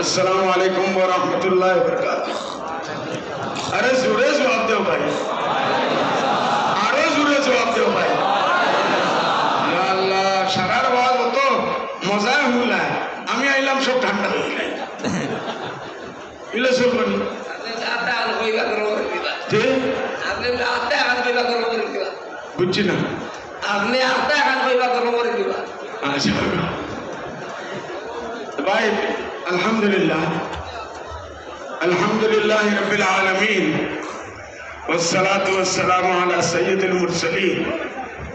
আসসালামু আলাইকুম ওয়া রাহমাতুল্লাহি ওয়া বারাকাতুহু। আরে জোরে জবাব দেও ভাই। আরও জোরে জবাব দেও ভাই। ইয়া আল্লাহ সারার বাদ তো মজা হুলা আমি আইলাম সব ঠান্ডা হয়ে গেল। ইলে সব বলি আতে আন কইবা করো দিবা। আপনি আতে আন কইবা করো দিবা। বুঝছি না। আপনি আতে আন কইবা করো দিবা। আচ্ছা। الحمد لله. الحمد لله رب العالمين. والصلاة والسلام على سيد المرسلين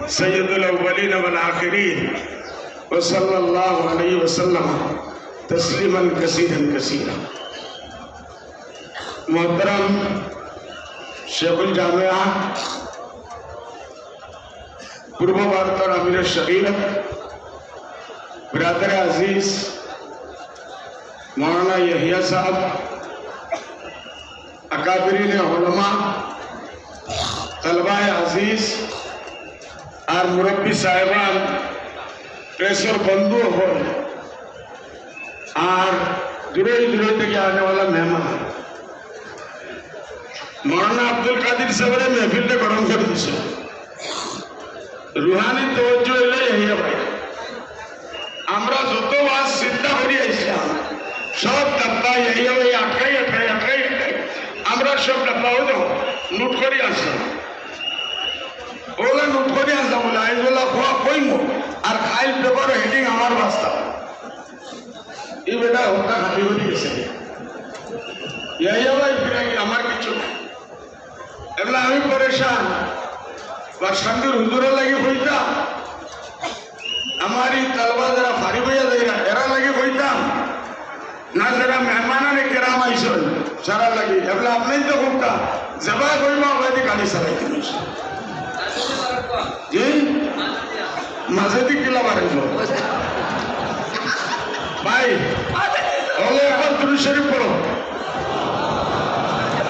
سيد الأولين والآخرين. وصلى الله عليه وسلم تسليما كثيرا كثيرا. محترم شيخ الجامعة پورو بارتر أمير الشغيلة برادر عزيز মৌলানা ইহিয়া সাহেব, আকাবিরিন হলমা তলবায় আজিজ আর মুরব্বী সাহেবান, প্রেসর বন্ধু হল আর দূরে দূরে থেকে আনে মেহমান। মৌলানা আব্দুল কাদির সাহেবের মেহফিলটা গরম করে দিছে। রুহানি তো এলে ইহিয়া ভাই আমরা যত ওয়াজ চিন্তা করি আইছিলাম সব ডাব্বা ভাই আটকাই আটকাই আটকাই আটকাই। আমরা সব ডাব্বা হয়ে যাব নোট করি আসলাম ওগুলো নোট করে আসলাম বলে আইজগুলা খোয়া কইম, আর খাইল পেপার হেডিং আমার বাস্তা এই বেটা হত্যা খাটি হয়ে গেছে। ইয়া ভাই ফিরাই, আমার কিছু নাই। এগুলো আমি পরেশান, বা শান্তির হুজুরে লাগি হইতাম আমার এই তালবা যারা ফারি হইয়া দেয় এরা লাগি হইতাম না যারা মেহমানানে কেরাম আইসন সারা লাগি এগুলো আপনি তো হুকা জবা কইমা ওই গাড়ি চালাই দিন জি মাঝে দিক কিলা বাড়াইল ভাই হলে একবার তুলি শরীফ পড়ো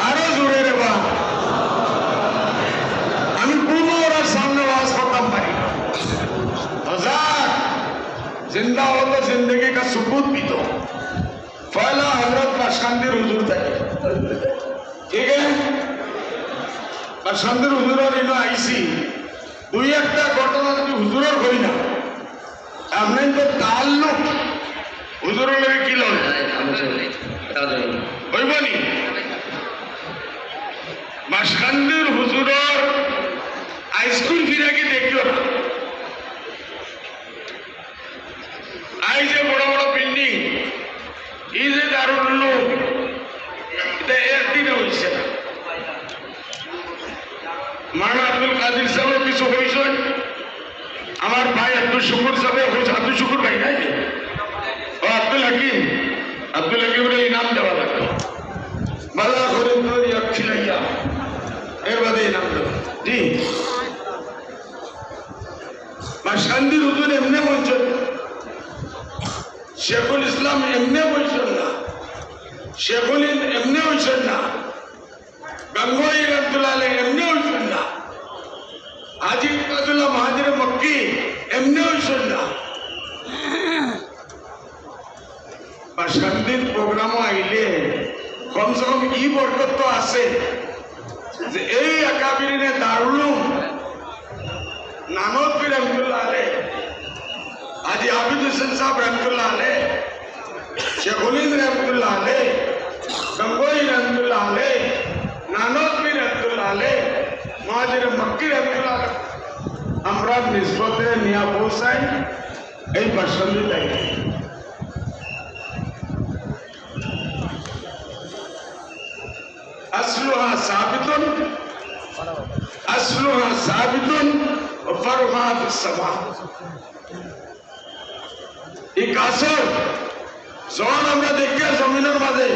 আরো জোরে রে বা আমি পূর্ব ওরার সামনে ওয়াজ করতাম পারি हजार जिंदा हो तो जिंदगी का सबूत भी दो পয়লা হজরত বাসকান্দির হুজুর থাকে। ঠিক আছে? বাসকান্দির হুজুরের এনে আইসি। দুই একটা ঘটনা যদি হুজুরের হই না আপনি তো তাল্লুক। হুজুরের লাগে কি লয় হইবনি বাসকান্দির হুজুরের ফিরে কি দেখিও না? আই যে বড় বড় বিল্ডিং এই যে দারুল উলুম, এটা একদিনে হয়েছে না। মানা আব্দুল কাদির সাহেব কিছু হয়েছে আমার ভাই আব্দুল শুকুর সাহেব হয়েছে আব্দুল শুকুর ভাই নাই? ও আব্দুল হাকিম। আব্দুল হাকিমের ইনাম দেওয়া লাগবে। বালা করে খিলাইয়া এর বাদে ইনাম দেওয়া। জি। বা শান্তির হুজুর এমনি বলছেন শেখুল ইসলাম এমনি বলছেন শেখুল এমনি হয়েছেন না। গঙ্গোই রহমতুল্লাহ এমনি হয়েছেন না। হাজি আব্দুল্লাহ মাহাজির মক্কি এমনি হয়েছেন না। বাসান্তির প্রোগ্রামও আইলে কমসে কম ই বরকত তো আছে যে এই একাবিরিনে দারুলুম নানক রহমতুল্লাহ আলে আজি আবিদ হোসেন সাহেব রহমতুল্লাহ আলে শেখুলিন রহমতুল্লাহ আলে হাজির মক্কি রহমতুল্লাহ আমরা নিসবতে নিয়ে পৌঁছাই, এই ভাষণে দেয় আসলুহা সাবিতুন জমিনের মাঝে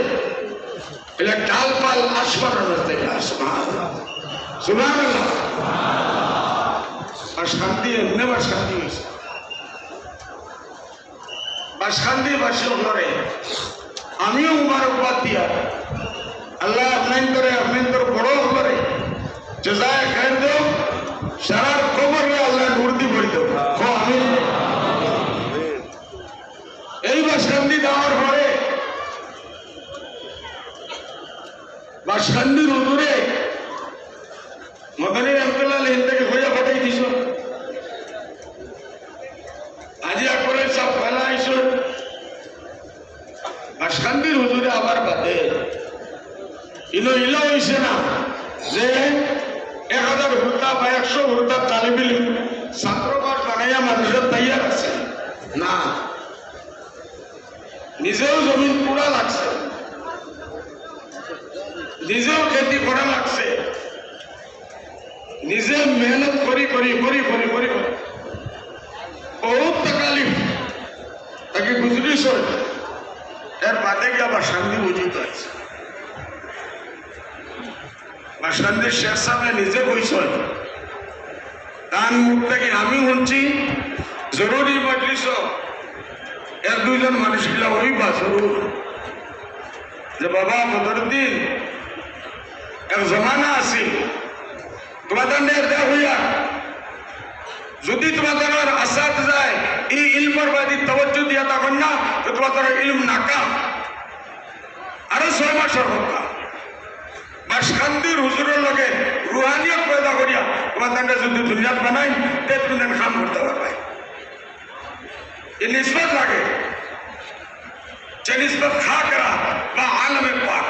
ডাল পাল আসমান আসমান আর শান্তি বা বা আমিও মুবারকবাদ দিয়া আল্লাহ আপনার করে। বড় খাই দেব সারার খবরে আল্লাহ মুর্দি বই দেব আমি এই বাসকান্দি দেওয়ার পরে উদূরে মদনী রহমতুল্লাহ লেন থেকে হইয়া পাঠাই দিছ আজি আকবরের সব ফেলা আইস বাসকান্দির হুজুরে আবার বাদে ইনো ইলা হইছে না যে এক হাজার হুরদা বা একশো হুরদা তালিবিল ছাত্রবাস বানাইয়া মানুষের তৈয়ার আছে না নিজেও জমিন পুরা লাগছে নিজেও খেতি করা লাগছে করি করি করি করি করি করি বহুত তাকালিফ তাকে গুজরিস এর বাদে গিয়ে আবার শান্তি বুঝিত আছে। বা শান্তির শেখ সাহেব নিজে কইস তার মুখ থেকে আমি শুনছি জরুরি মজলিস এর দুইজন মানুষগুলা ওই বা জরুর যে বাবা বদরুদ্দিন এক জমানা আছিল। তোমাদের দেয়া হইয়া, যদি তোমাদের আসাদ যায়, এই ইলমর বাদি তবজ্জু দিয়া তখন না তো তোমাদের ইলম নাকাম আরও ছয় মাসের হত্যা। বা শান্তির হুজুরের লগে রুহানিয়ত পয়দা করিয়া তোমাদের যদি দুনিয়াত বানাই, তে তুমি কাম করতে পারবে এই নিসবত লাগে। যে নিসবত খা করা বা আলমে পাক।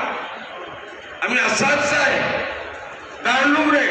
আমি আসাদ চাই দারুলুম রে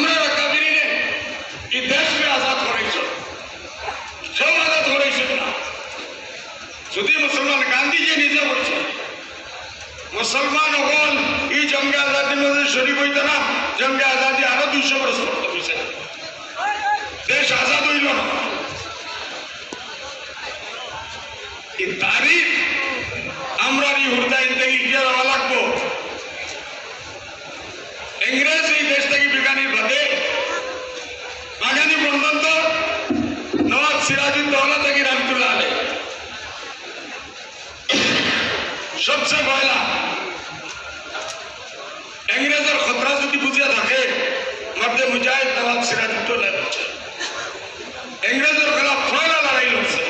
আমরা কাবরি নে এই দেশকে আজাদ করেছিল সব আজাদ করেছিল না। যদি মুসলমান গান্ধীজি নিজে বলছে, মুসলমান হল এই জঙ্গে আজাদির মধ্যে শরীফ হইত না, জঙ্গে আজাদি আরও দুইশো পড়তে হয়েছে দেশ আজাদ হইল না। এই তারিখ আমরা এই হুরদায় থেকে ইতিহাস দেওয়া লাগবো। ইংরেজ এই দেশ বিজ্ঞানীর বাদে বাগানি পর্যন্ত নবাব সিরাজউদ্দৌলা থেকে রহমতুল্লাহ আলী সবচেয়ে পয়লা ইংরেজের খতরা যদি বুঝিয়া থাকে মধ্যে মুজাহিদ নবাব সিরাজউদ্দৌলা বলছে ইংরেজের খেলাফ পয়লা লড়াই লড়ছে।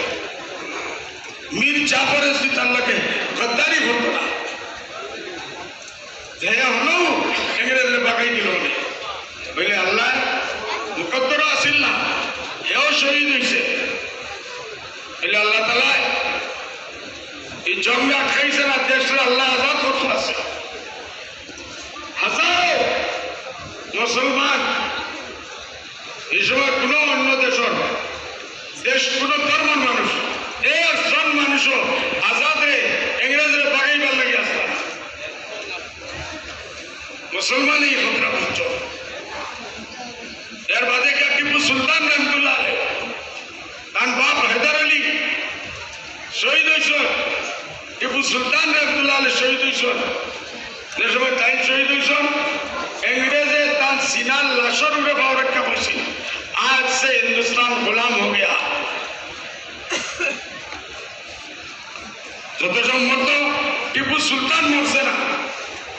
মীর জাফরের যদি লোকে গদ্দারি করতো যে হলো ইংরেজের বাগাই দিল উনি। বলে আল্লাহ মুকদ্দর আসিল না হেও শহীদ হয়েছে। বলে আল্লাহ তালা এই জঙ্গে আটকাইছে না দেশটা আল্লাহ আজাদ করতে আছে। হাজারো মুসলমান এই সময় কোনো অন্য দেশের, দেশ কোন ধর্মের মানুষ একজন মানুষও আজাদে ইংরেজের বাগাইবার লাগে আসতাম মুসলমানই খতরা বুঝছ এর বাদে কে টিপু সুলতান রহমতুল্লাহ আলাই তার বাপ হেদার আলী হয়েছেন টিপু সুলতান রহমতুল্লাহ আলী শহীদ হয়েছেন যে সময় তাই শহীদ হয়েছেন ইংরেজে তার সিনার লাশর উপরে ভাও রক্ষা করছি। আজ সে হিন্দুস্তান গোলাম হয়ে গেয়া যত সম্বন্ধ টিপু সুলতান মরছে না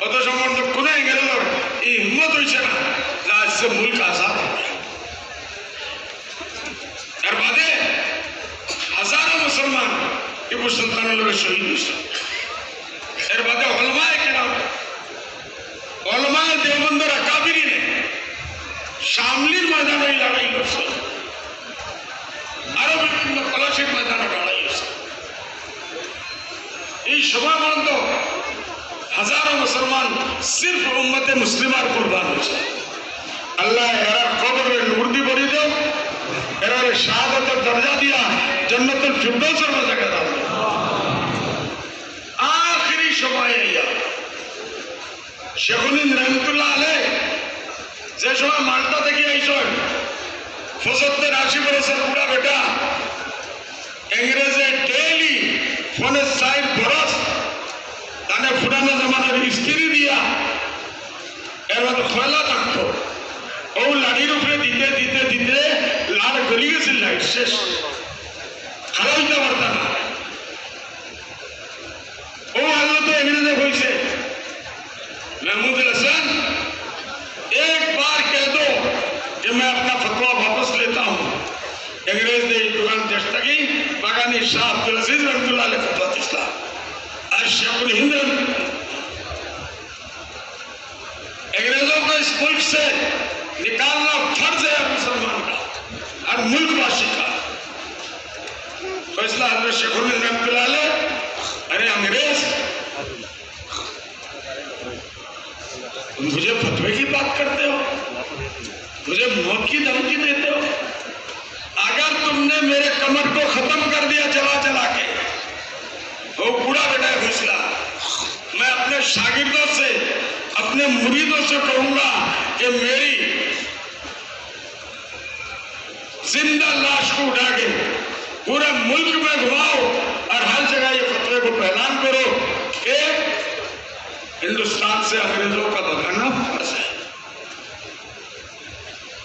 অত সম্বন্ধ কোন ইংরেজের এই হিম্মত হয়েছে না যে আজ সে মূল কাজা এর বাদে হাজারো মুসলমান টিপু সুলতানের লোকের শহীদ হয়েছে এর বাদে অলমায় কেন অলমায় দেবন্দর কাবিরি নে শামলির ময়দানে লড়াই করছে আরও বিভিন্ন পলাশির ময়দানে লড়াই হয়েছে এই সময় পর্যন্ত হাজারো মুসলমান সির্ফ উম্মতে মুসলিমার কোরবান হয়েছে আল্লাহ এরার কবরে নুরদি বড়ি দেও এরার শাহাদতের দরজা দিয়া জন্নতুল ফিরদৌসের মধ্যে দাও আখরি সময়ে শেখুদ্দিন রহমতুল্লাহ আলে যে সময় মালটা থেকে আইসন, পঁচাত্তর আশি বছর পুরা বেটা ইংরেজে ডেইলি ফোনে সাইড বরস তাহলে পুরানো জামানার স্ত্রী দিয়া মধ্যে খয়লা থাকতো। ও লাড়ির উপরে দিতে দিতে দিতে লাড় গলি গেছিল লাইট, শেষ। খারাপ হইতে পারত না। ও আল্লাহ তো এমনি হয়েছে महमूद हसन एक बार कह दो कि मैं अपना फतवा वापस लेता हूँ अंग्रेज ने दुकान दस्तगी बागानी शाह अब्दुल अजीज रहमतुल्लाह अलैह फतवा दिसला आज शेखुल हिंद अंग्रेजों को इस मुल्क से निकालना फर्ज है मुसलमान का और मुल्कवासी का फैसला हजरत शेखुल हिंद रहमतुल्लाह अलैह अरे अंग्रेज़। मुझे फतवे की बात करते हो? मुझे मौत की धमकी देते हो? अगर तुमने मेरे कमर को खत्म कर दिया चला चला के वो पूरा बेटा है फैसला। मैं अपने शागिर्दों से, अपने मुरीदों से कहूँगा कि मेरी ज़िंदा लाश को उठा के पूरे मुल्क में घुमाओ और हर जगह ये फतवे को ऐलान करो कि हिंदुस्तान से अंग्रेज़ों का भगाना फ़र्ज़ है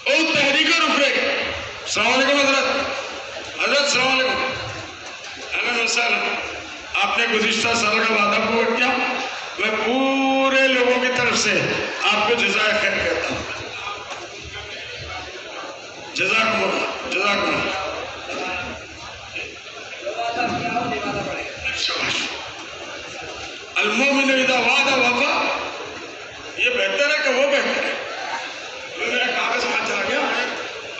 ओ तहरीकर उठे सलामकुम हज़रत। हज़रत वसहलन आपने गुजशत साल का वादा पूरा किया, मैं पूरे लोगों की तरफ़ से आपको जजाय खैर कहता हूँ। जजाकुम जजाकुम अलमोमिन इदा वादा वफा ये बेहतर है कि वो बेहतर है। ये मेरा कागज़ हाथ चला गया।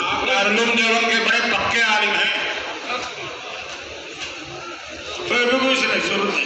आप अरनुम देवम के बड़े पक्के आलिम हैं। फिर भी कुछ नहीं ज़रूरत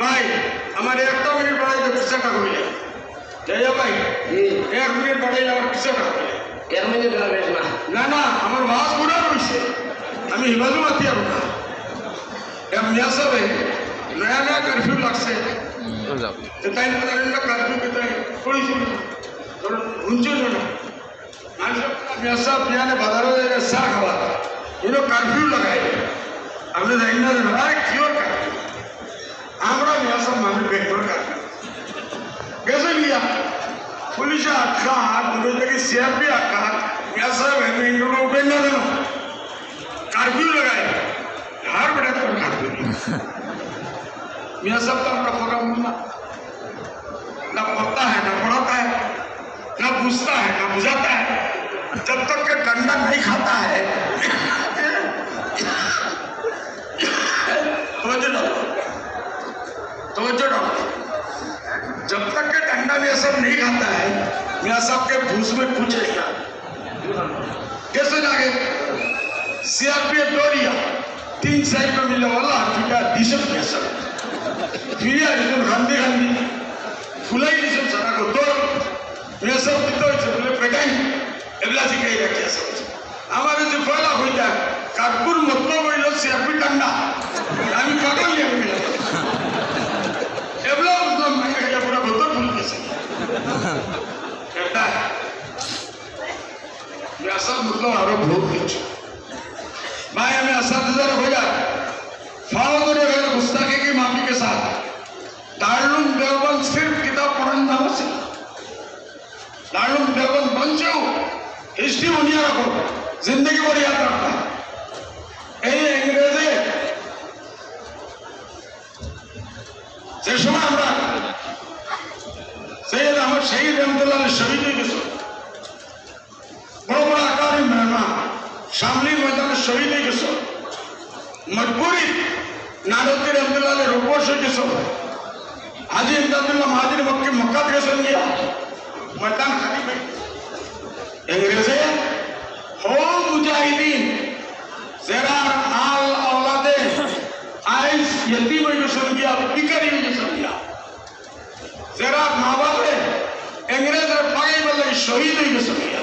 ভাই আমার একটা মিনিট বাড়াইতে কিসে টাকা হইলে জয়া ভাই এক মিনিট বাড়াইলে আমার কিসে টাকা হইলে এক মিনিট না। না না আমার বাস পুরা রয়েছে আমি হিমালু মাতি আর না। এক মিয়া সবে নয়া নয়া কারফিউ লাগছে। তাই না কারফিউ কোথায় করেছিল ধরুন হুঞ্চুন না? আপনার বাজারে চা খাওয়া এগুলো কারফিউ লাগাই আপনি জানেন না ভাই কিয় আমরা মিয়া সাহেব মানুষ বেতর কারফিউ গেছে লিয়া পুলিশে আটকা হাত দুটো থেকে সিআরপি আটকা হাত মিয়া সাহেব এমনি ইন্দ্রটা উঠে না দেন কারফিউ লাগাই হার বেটা তোর কারফিউ मियाँ साहब का आपका प्रोग्राम ना ना पढ़ता है ना पढ़ाता है ना पूछता है ना बुझाता है जब तक के डंडा नहीं खाता है तवज्जो डालो जब तक के ठंडा में असर नहीं खाता है मियाँ साहब के भूस में कुछ नहीं आता कैसे जागे? सीआरपीएफ डोरिया, तीन साइड में मिलने वाला अफ्रीका दिशम कैसा? क्रिया एकदम गांधी गांधी फुलाई दिशम सना को दो। मैं सब कितना इसे बोले पेटाई एबला जी कही रखे सब? हमारे जो फैला हुई था कारपुर मतलब वही लोग सीआरपी टंडा हम कहाँ ले मिला पूरा बतौर भूल कैसे? कहता है मतलब तो के साथ दारुण सिर्फ़ किताब पढ़न ना हो बन जाओ, हिस्ट्री बुनिया रखो, ज़िंदगी भर याद रखना આકારની છબી જોઈ લેશો બહુ મોટા આકારની મહેમા શામલી મજાની છબી જોઈ લેશો મજબૂરી નાનોતેર અબ્દુલ્લાને રોકવો છે કેશો આજે અમદાવાદના મહાજીર વખતે મક્કાત કેશન ગયા મતદાન ખાલી ભાઈ અંગ્રેજે હો મુજાહિદીન સેરાર આલ ઔલાદે આઈસ યતીમ કેશન ગયા દીકરી કેશન ગયા સેરાર મા બાપે ইংরেজের পাগে বলে শহীদ হয়ে গেছে ভাইয়া।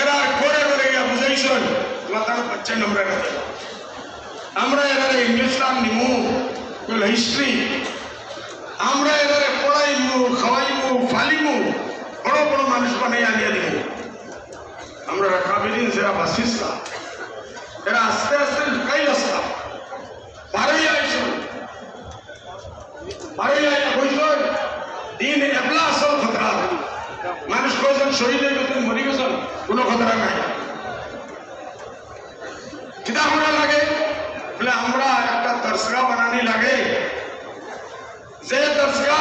এরা করে করে গিয়া বুঝাইছেন মাতার বাচ্চা নম্বরে আমরা এবারে ইংলিশটাম নিমু বলে হিস্ট্রি আমরা এবারে পড়াইমু, খাওয়াইমু, ফালিমু, বড় বড় মানুষ বানাই আনিয়া দিব আমরা রাখাবিদিন সেরা বাসিসলাম এরা আস্তে আস্তে লুকাই আসলাম বারোই আইসুন বারোই আইয়া দিন এবলা আসল খতরা মানুষ কয়জন হয়ে গেছেন মরি গেছেন, কোনো খতরা নাই। কিতা আমরা লাগে, বলে আমরা একটা দর্শকা বানানি লাগে। যে দর্শকা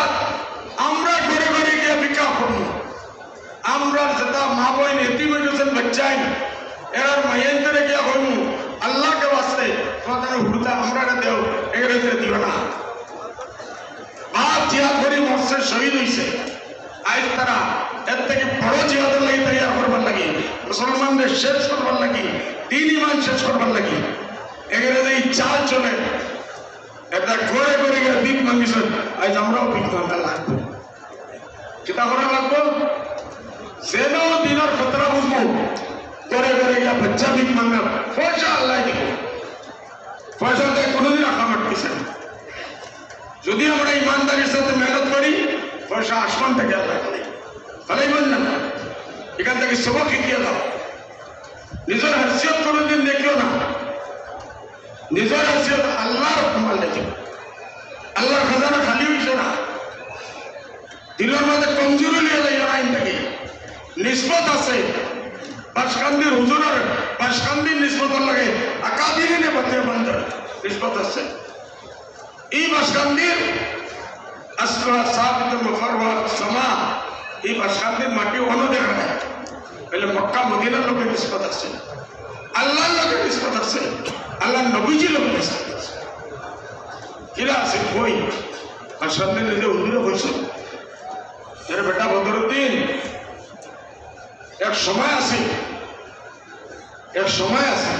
আমরা ঘরে ঘরে গিয়ে বিকা করব। আমরা যেটা মা বইন এতি হয়ে গেছেন বাচ্চাই এরার মাইয়েন্দ্রে গিয়া হইমু আল্লাহকে বাঁচতে তোমাদের হুড়তা আমরা দেও, এগুলো দিল না। বাপ জিহাদ করি মরছে শহীদ হইছে। আজ তারা এর থেকে বড় জিহাদের লাগি তৈরি করবার লাগি, মুসলমানদের শেষ করবার লাগি তিন ইমান শেষ করবার লাগি। এগুলো যে চাল চলে, এটা করে করে গিয়ে দিক মাঙ্গিছে আজ আমরাও দিক মাঙ্গা লাগবো। কিতা করা লাগবো? যেন দিনের খতরা বুঝব করে করে গিয়া বাচ্চা দিক মাঙ্গা পয়সা আল্লাহ দিব। পয়সা দিয়ে কোনোদিন আঁকা মাটতেছে না। যদি আমরা ইমানদারির সাথে মেহনত করি, পয়সা আসমান থেকে আল্লাহ করে। ভালোই বললেন না। এখান থেকে সবক শিখিয়ে দাও। নিজের হাসিয়ত কোনোদিন দেখিও না। নিজের হাসিয়ত আল্লাহর কমাল দেখিও আল্লাহর খাজানা খালি হইছে না। দিলের মধ্যে কমজোরি লিয়ে যায় আইন থেকে। নিসবত আছে। বাসকান্দির হুজুরের বাসকান্দির নিসবতর লাগে আকাদিনে বন্ধের নিসবত আছে। এই বাসকান্দির আসরা সাবিত মুফরওয়া সমা, এই বাসকান্দির মাটি অন্য দেখা যায় তাহলে মক্কা, মদিনার লোকে নিষ্পত আছে। আল্লাহর লোকে নিষ্পত আছে। আল্লাহ নবীজি লোকে নিষ্পত আছে। কিরা আছে? কই? বাসকান্দির নিজে হুজুরে হয়েছে। এর বেটা বদরুদ্দিন, এক সময় আছে। এক সময় আছে।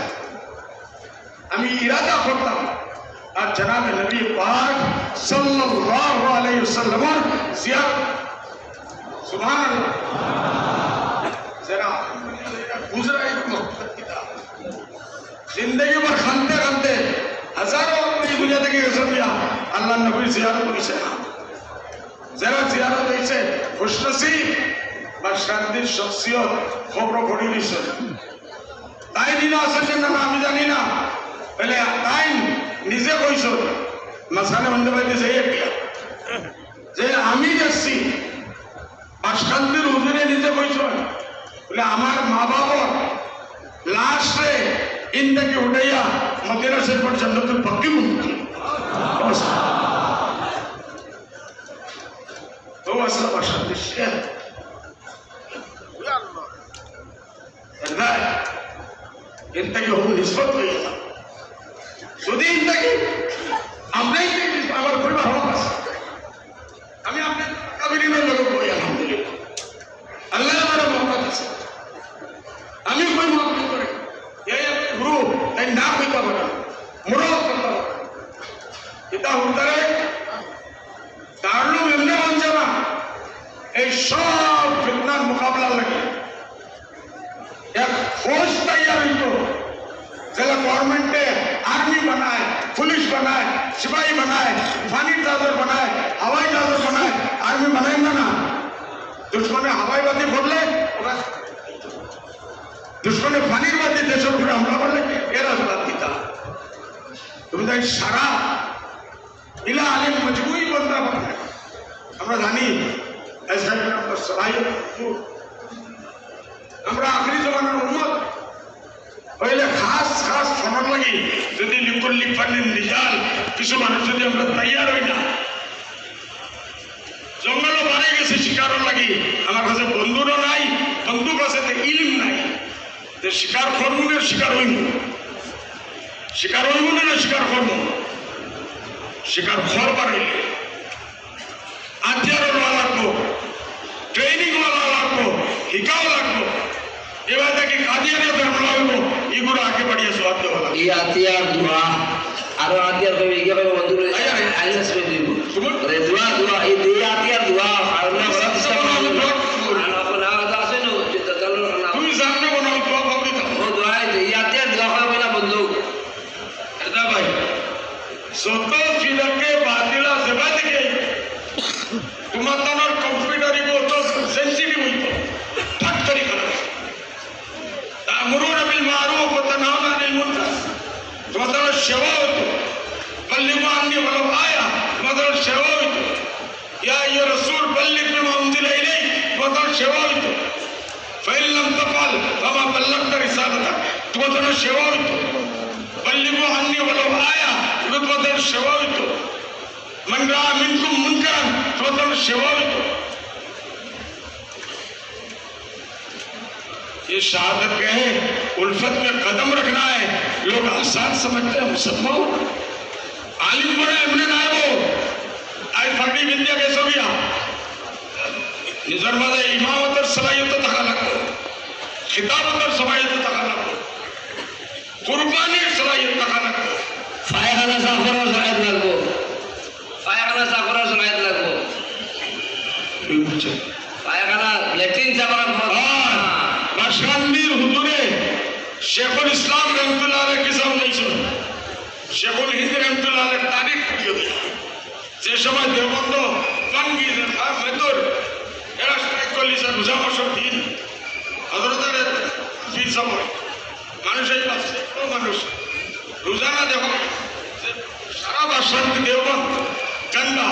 আমি ইরাদা করতাম। আর জনাবে নবী পাক সাল্লাল্লাহু আলাইহি ওয়াসাল্লাম জিয়ারত। সুবহানাল্লাহ। যারা গুজরা এক মকসদ কিতা জিন্দগি ভর খানতে খানতে হাজারো আপনি দুনিয়া থেকে গেছেন আল্লাহ নবী জিয়ারত করেছে। যারা জিয়ারত হয়েছে, খুশনসিব বা শান্তির শখসিয়ত খবর ঘড়ি নিছে তাই দিন আসেন না আমি জানি না। তাহলে তাই নিজে কইছ মাঝখানে বন্ধ পাইতে যাই একটা যে আমি যাচ্ছি বাসকান্তির হুজুরে নিজে কইছ বলে আমার মা বাবার লাস্টে ইন্দাকে উঠাইয়া মদিনা শরীফ জান্নাতুল বাকি মুক্তি তো আসলে বাসকান্তির শেখ verdad ইন্তাকে হুম নিষ্পত হয়ে গেলাম যদি ইন্তাকে আমরাই আমার পরিবার হক আছে আমি আপনার কাবিনের লোক কই আলহামদুলিল্লাহ আল্লাহ আমার মহব্বত আছে আমি কই মহব্বত করে এই আপনি গুরু তাই না কইতে পারে মুরব করতে পারে এটা হুদারে দারুল এমনি বলছে না এই সব ফিতনার মোকাবেলা লাগে এক ফৌজ তৈয়ার হইত যেটা গভর্নমেন্টে আর্মি বানায় পুলিশ বানায় সিপাহী বানায় পানির জাহাজ বানায় হাওয়াই জাহাজ বানায় আর্মি বানায় না না দুশ্মনে হাওয়াই বাতি করলে ওরা দুশ্মনে পানির বাতি দেশের উপরে হামলা করলে এরা বাতি তুমি তাই সারা ইলা আলিম মজবুই বন্দা বানায় আমরা জানি ऐसा सलाहियत আমরা আখরি জমানার উন্মত হইলে খাস খাস সময় লাগি যদি লিকুল লিফানির রিজাল কিছু মানুষ যদি আমরা তৈয়ার হই না জঙ্গলও বাড়ে গেছে শিকারও লাগি আমার কাছে বন্ধুরও নাই বন্ধু কাছে তো ইলিম নাই যে শিকার করবো না শিকার হইব শিকার হইব না শিকার করবো শিকার ঘর হইলে আত্মীয়ারও লওয়া লাগবো। ট্রেনিং লওয়া লাগবো। শিকাও লাগবো। এবার দেখি কাদিয়ানিয়া ধর্ম লাগবো এগুলো আগে বাড়িয়ে সোয়াদ দেওয়া লাগবে। এই আতিয়ার দোয়া আরও আতিয়ার কবি এগিয়ে কবি বন্ধু আয়া, আয়া। আইনা সবে দিব। দোয়া দোয়া এই দুই আতিয়ার দোয়া আর ये शहादत गए उल्फत में कदम रखना है। लोग आसान समझते हैं मुसलमान आलिम बड़े अपने नायब हो। आई फर्डी विद्या कैसे भी निजरवादा इमामत और सलाहियत तक लगो। खिताबत और सलाहियत तक कुर्बानी सलाहियत तक लगो। फायखाना साफर और सलाहियत लगो फायखाना साफर और सलाहियत लेकिन বাসকান্দির হুজুরে শেখুল ইসলাম রহমতুল্লাহ কিসাব শুন শেখুল হিন্দ রহমতুল্লাহ তারিখ দিয়ে দেয় যে সময় দেবন্দ টঙ্গি মেদুর এরা স্ট্রাইক করলিছে মাসের দিন হজরতের দিন সময়। মানুষের এত মানুষ। রোজানা যে সারা বাসান্তি দেবন্দ গঙ্গা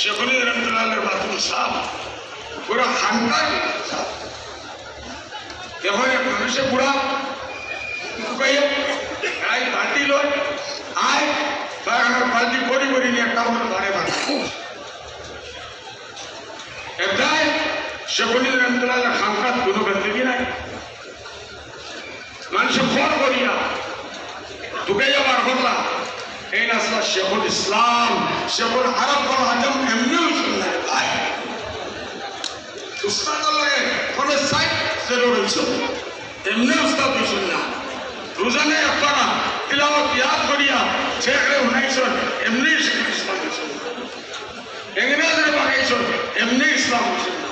শেখুল রহমতুল্লাহ বাথরুম সাফ পুরো সাফ বুড়া? কইয়ে আই বালতি লয় আয় বাগানের বালতি করি করি নিয়ে একটা আমার বাড়ে। বাড়ে এটাই সেগুলি রহমতুল্লাহ খানকাত কোনো গন্দগি নাই। মানুষে ফোন করিয়া ঢুকে যাবার কথা এই নাসলা শেখুল ইসলাম শেখুল আরব কোন আজম, এমনিও শুনলেন ভাই। উস্তাদ লাগে কোনো সাইড সেরো রয়েছে এমনি উস্তাদ দিয়েছেন না রোজানে আপনারা তিলাওয়াত ইয়াদ করিয়া শেখরে হুনাইছেন এমনি শেখ ইসলাম দিয়েছেন ইংরেজরে বানাইছেন এমনি ইসলাম দিয়েছেন না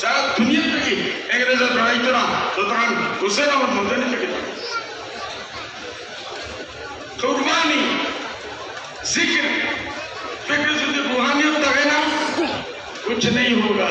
সারা দুনিয়া থেকে ইংরেজের বানাইতো না সুতরাং হুসেন আমার মদনী থেকে কুরবানি जिक्र फिक्र যদি रूहानियत থাকে না कुछ नहीं होगा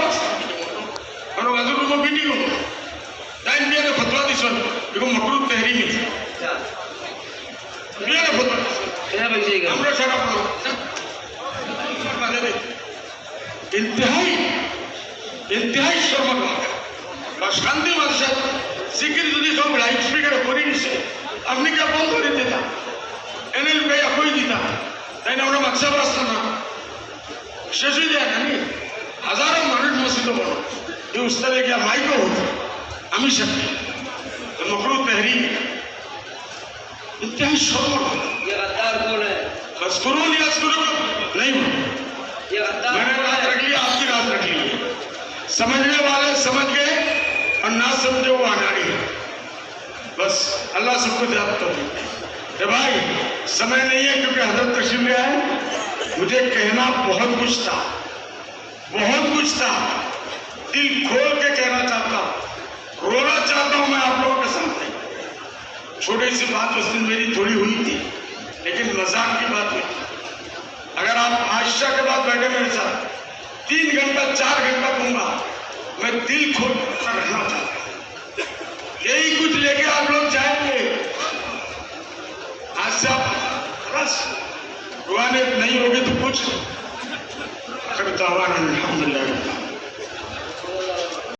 এরকম মকরুদ তেহরিমি আমরা সারা ইন্তেহাই ইন্তেহাই শর্মা বা শান্তি মানুষের সিকির যদি সব লাইট স্পিকারে করে দিছে আপনি কে বন্ধ করে দিতাম এনে লুকাইয়া কই দিতাম তাই না আমরা মাকসাব আসতাম না? শেষ হয়ে যায় জানি হাজারো মানুষ মসজিদ বড় এই উস্তাদে গিয়া মাইকও হতো। আমি সাথে المفروض تهريب انتهى الشعور नहीं। रख लिया आपकी रात रख ली। समझने वाले समझ गए और ना समझे वो अनाड़ी बस अल्लाह सबको जाता है भाई समय नहीं है क्योंकि हज़रत तशीम मुझे कहना बहुत कुछ था। बहुत कुछ था। दिल खोल के कहना चाहता रोना चाहता हूँ मैं आप लोगों के सामने छोटी सी बात उस दिन मेरी थोड़ी हुई थी, लेकिन मज़ाक की बात हुई अगर आप आयशा के बाद बैठे मेरे साथ, तीन घंटा, चार घंटा दूँगा मैं दिल खोल कर रहना चाहता यही कुछ लेके आप लोग जाएँगे। आज से आप बस, दुआ ने नहीं होगी तो कुछ। करता हुआ अलहमदिल्ला